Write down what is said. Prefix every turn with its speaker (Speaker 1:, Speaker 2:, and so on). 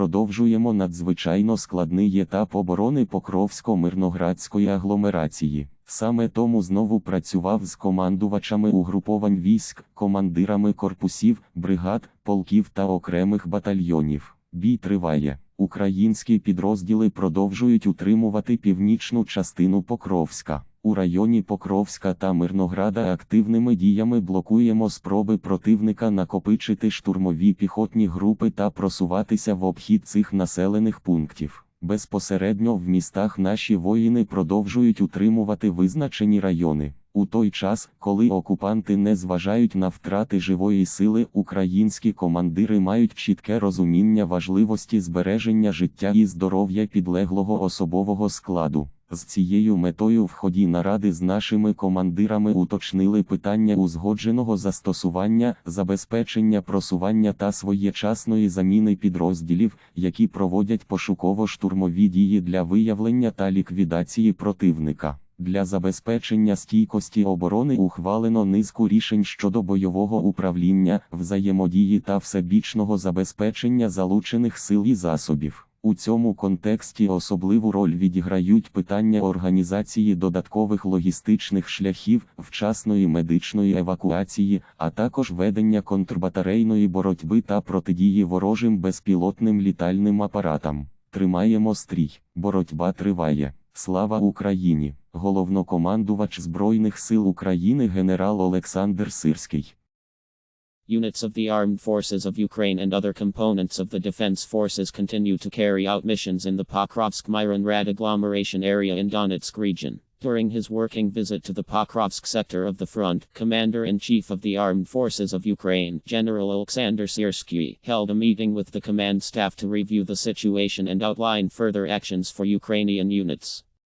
Speaker 1: продовжуємо надзвичайно складний етап оборони Покровсько-Мирноградської агломерації. Саме тому знову працював з командувачами угруповань військ, командирами корпусів, бригад, полків та окремих батальйонів. Бій триває. Українські підрозділи продовжують утримувати північну частину Покровська. У районі Покровська та Мирнограда активними діями блокуємо спроби противника накопичити штурмові піхотні групи та просуватися в обхід цих населених пунктів. Безпосередньо в містах наші воїни продовжують утримувати визначені райони. У той час, коли окупанти не зважають на втрати живої сили, українські командири мають чітке розуміння важливості збереження життя і здоров'я підлеглого особового складу. З цією метою в ході наради з нашими командирами уточнили питання узгодженого застосування, забезпечення просування та своєчасної заміни підрозділів, які проводять пошуково-штурмові дії для виявлення та ліквідації противника. Для забезпечення стійкості оборони ухвалено низку рішень щодо бойового управління, взаємодії та всебічного забезпечення залучених сил і засобів. У цьому контексті особливу роль відіграють питання організації додаткових логістичних шляхів, вчасної медичної евакуації, а також ведення контрбатарейної боротьби та протидії ворожим безпілотним літальним апаратам. Тримаємо стрій, боротьба триває. Слава Україні! Головнокомандувач Збройних сил України генерал Олександр Сирський.
Speaker 2: Units of the armed forces of Ukraine and other components of the defense forces continue to carry out missions in the Pokrovsk-Myronrad agglomeration area in Donetsk region. During his working visit to the Pokrovsk sector of the front, Commander-in-Chief of the Armed Forces of Ukraine, General Alexander Sirsky, held a meeting with the command staff to review the situation and outline further actions for Ukrainian units.